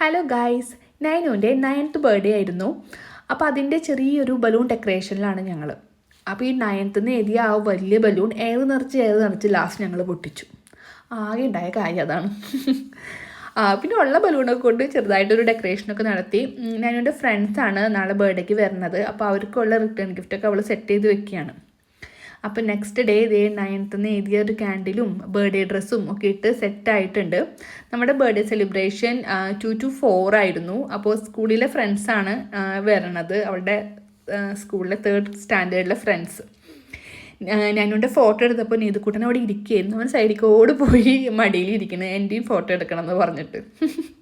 Hello guys നൈനുവിന്റെ ninth birthday ആയിരുന്നു. അപ്പോൾ അതിന്റെ ചെറിയൊരു ബലൂൺ ഡെക്കറേഷനിലാണ് ഞങ്ങൾ അപ്പോൾ ഈ നയൻത്ത് നിന്ന് എഴുതിയ ആ വലിയ ബലൂൺ ഏത് നിറച്ച് ഏത് നിറച്ച് ലാസ്റ്റ് ഞങ്ങൾ പൊട്ടിച്ചു. ആകെ ഉണ്ടായ കാര്യം അതാണ്. പിന്നെ ഉള്ള ബലൂണൊക്കെ കൊണ്ട് ചെറുതായിട്ടൊരു ഡെക്കറേഷനൊക്കെ നടത്തി. ഞാനെന്റെ ഫ്രണ്ട്സാണ് നാളെ ബർത്ത്ഡേക്ക് വരുന്നത്. അപ്പോൾ അവർക്കുള്ള റിട്ടേൺ ഗിഫ്റ്റൊക്കെ അവൾ സെറ്റ് ചെയ്ത് വെക്കുകയാണ്. അപ്പോൾ നെക്സ്റ്റ് ഡേ ഇതേ നയൻത്ത് നിന്ന് എഴുതിയ ഒരു ക്യാൻഡിലും ബർത്ത്ഡേ ഡ്രസ്സും ഒക്കെ ഇട്ട് സെറ്റായിട്ടുണ്ട് നമ്മുടെ birthday celebration two two four ആയിരുന്നു. അപ്പോൾ സ്കൂളിലെ ഫ്രണ്ട്സാണ് വരണത്. അവളുടെ സ്കൂളിലെ തേർഡ് സ്റ്റാൻഡേർഡിലെ ഫ്രണ്ട്സ് ഞാനുണ്ട് ഫോട്ടോ എടുത്തപ്പോൾ നീതുക്കൂട്ടൻ അവിടെ ഇരിക്കുകയായിരുന്നു. അവൻ സൈഡിക്കോട് പോയി മടിയിൽ ഇരിക്കുന്നത് എന്റെയും ഫോട്ടോ എടുക്കണം എന്ന് പറഞ്ഞിട്ട്.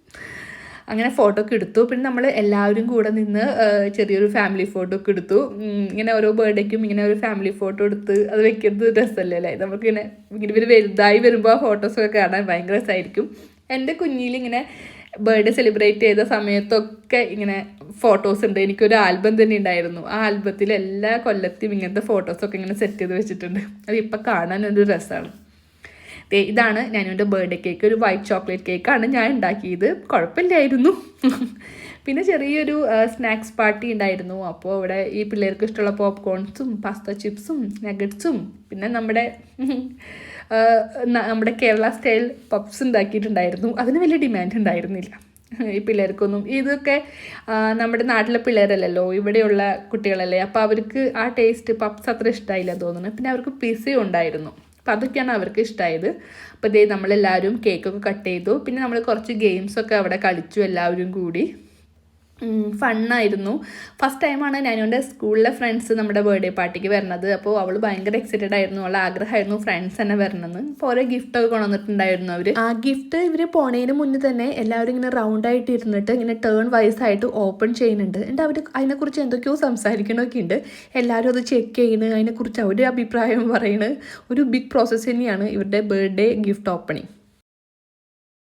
അങ്ങനെ ഫോട്ടോ ഒക്കെ എടുത്തു. പിന്നെ നമ്മൾ എല്ലാവരും കൂടെ നിന്ന് ചെറിയൊരു ഫാമിലി ഫോട്ടോ ഒക്കെ എടുത്തു. ഇങ്ങനെ ഓരോ ബർത്ത്ഡേക്കും ഇങ്ങനെ ഒരു ഫാമിലി ഫോട്ടോ എടുത്ത് അത് വെക്കുന്നത് രസമല്ലേ അല്ലേ? നമുക്കിങ്ങനെ ഇങ്ങനെ ഇവർ വലുതായി വരുമ്പോൾ ആ ഫോട്ടോസൊക്കെ കാണാൻ ഭയങ്കര രസമായിരിക്കും എന്റെ കുഞ്ഞിലിങ്ങനെ ബർത്ത്ഡേ സെലിബ്രേറ്റ് ചെയ്ത സമയത്തൊക്കെ ഇങ്ങനെ ഫോട്ടോസ് ഉണ്ട്. എനിക്കൊരു ആൽബം തന്നെ ഉണ്ടായിരുന്നു. ആ ആൽബത്തിൽ എല്ലാ കൊല്ലത്തും ഇങ്ങനത്തെ ഫോട്ടോസൊക്കെ ഇങ്ങനെ സെറ്റ് ചെയ്ത് വെച്ചിട്ടുണ്ട്. അത് ഇപ്പം കാണാനൊരു രസമാണ് ഇതാണ് ഞാനെന്റെ ബർത്ത്ഡേ കേക്ക് ഒരു വൈറ്റ് ചോക്ലേറ്റ് കേക്കാണ് ഞാൻ ഉണ്ടാക്കിയത്. കുഴപ്പമില്ലായിരുന്നു. പിന്നെ ചെറിയൊരു സ്നാക്സ് പാർട്ടി ഉണ്ടായിരുന്നു. അപ്പോൾ ഇവിടെ ഈ പിള്ളേർക്ക് ഇഷ്ടമുള്ള പോപ്കോൺസും പാസ്ത ചിപ്സും നഗറ്റ്സും പിന്നെ നമ്മുടെ നമ്മുടെ കേരള സ്റ്റൈൽ പപ്സ് ഉണ്ടാക്കിയിട്ടുണ്ടായിരുന്നു. അതിന് വലിയ ഡിമാൻഡ് ഉണ്ടായിരുന്നില്ല. ഈ പിള്ളേർക്കൊന്നും. ഇതൊക്കെ നമ്മുടെ നാട്ടിലെ പിള്ളേരല്ലല്ലോ ഇവിടെയുള്ള കുട്ടികളല്ലേ. അപ്പോൾ അവർക്ക് ആ ടേസ്റ്റ് പപ്സ് അത്ര ഇഷ്ടമായില്ല തോന്നുന്നു. പിന്നെ അവർക്ക് പിസയും ഉണ്ടായിരുന്നു. അപ്പം അതൊക്കെയാണ് അവർക്ക് ഇഷ്ടമായത് അപ്പോൾ ഇതേ നമ്മളെല്ലാവരും കേക്കൊക്കെ കട്ട് ചെയ്തു. പിന്നെ നമ്മൾ കുറച്ച് ഗെയിംസൊക്കെ അവിടെ കളിച്ചു എല്ലാവരും കൂടി. ഫണ്ണായിരുന്നു. ഫസ്റ്റ് ടൈമാണ് ഞാനുന്റെ സ്കൂളിലെ ഫ്രണ്ട്സ് നമ്മുടെ ബർത്ത്ഡേ പാർട്ടിക്ക് വരുന്നത്. അപ്പോൾ അവൾ ഭയങ്കര എക്സൈറ്റഡ് ആയിരുന്നു. അവൾ ആഗ്രഹമായിരുന്നു ഫ്രണ്ട്സ് തന്നെ വരണമെന്ന്. അപ്പോൾ ഓരോ ഗിഫ്റ്റൊക്കെ കൊണ്ടുവന്നിട്ടുണ്ടായിരുന്നു അവർ ആ ഗിഫ്റ്റ് ഇവർ പോണേന് മുന്നേ തന്നെ എല്ലാവരും ഇങ്ങനെ റൗണ്ട് ആയിട്ട് ഇരുന്നിട്ട് ഇങ്ങനെ ടേൺ വൈസ് ആയിട്ട് ഓപ്പൺ ചെയ്യുന്നുണ്ട്. എന്നിട്ട് അവർ അതിനെക്കുറിച്ച് എന്തൊക്കെയോ സംസാരിക്കണമൊക്കെ ഉണ്ട്. എല്ലാവരും അത് ചെക്ക് ചെയ്യുന്നത് അതിനെക്കുറിച്ച് അവരുടെ അഭിപ്രായം പറയുന്നത് ഒരു ബിഗ് പ്രോസസ്സ് തന്നെയാണ് ഇവരുടെ ബർത്ത്ഡേ ഗിഫ്റ്റ് ഓപ്പണിങ്